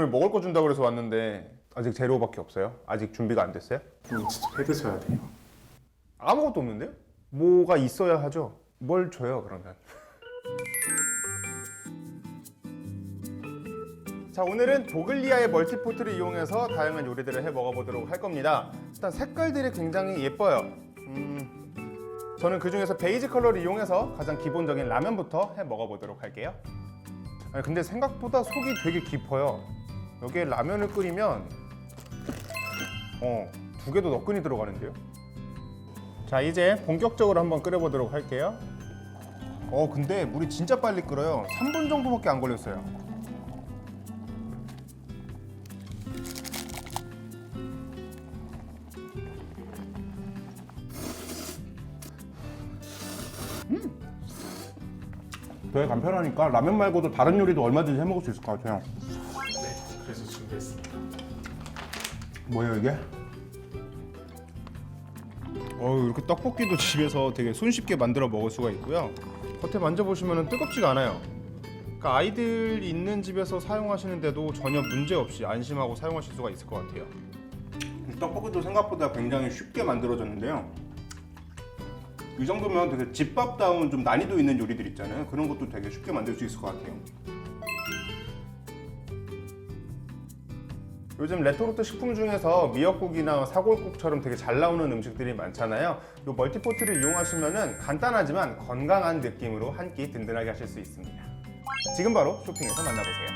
오늘 먹을 거 준다고 그래서 왔는데 아직 재료밖에 없어요? 아직 준비가 안 됐어요? 음, 직접 해 드셔야 돼요. 아무것도 없는데요? 뭐가 있어야 하죠? 뭘 줘요 그러면? 자 오늘은 보글리아의 멀티포트를 이용해서 다양한 요리들을 해 먹어보도록 할 겁니다 일단 색깔들이 굉장히 예뻐요 음, 저는 그 중에서 베이지 컬러를 이용해서 가장 기본적인 라면부터 해 먹어보도록 할게요 아니, 근데 생각보다 속이 되게 깊어요 여기에 라면을 끓이면 어, 두 개도 너끈히 들어가는데요 자 이제 본격적으로 한번 끓여보도록 할게요 어 근데 물이 진짜 빨리 끓어요 3분 정도밖에 안 걸렸어요 되게 간편하니까 라면 말고도 다른 요리도 얼마든지 해 먹을 수 있을 것 같아요 네, 그래서 준비했습니다. 뭐예요 이게? 어 이렇게 떡볶이도 집에서 되게 손쉽게 만들어 먹을 수가 있고요. 겉에 만져보시면 뜨겁지가 않아요. 그러니까 아이들 있는 집에서 사용하시는데도 전혀 문제 없이 안심하고 사용하실 수가 있을 것 같아요. 떡볶이도 생각보다 굉장히 쉽게 만들어졌는데요. 이 정도면 되게 집밥다운 좀 난이도 있는 요리들 있잖아요. 그런 것도 되게 쉽게 만들 수 있을 것 같아요. 요즘 레토르트 식품 중에서 미역국이나 사골국처럼 되게 잘 나오는 음식들이 많잖아요. 이 멀티포트를 이용하시면 간단하지만 건강한 느낌으로 한 끼 든든하게 하실 수 있습니다. 지금 바로 쇼핑에서 만나보세요.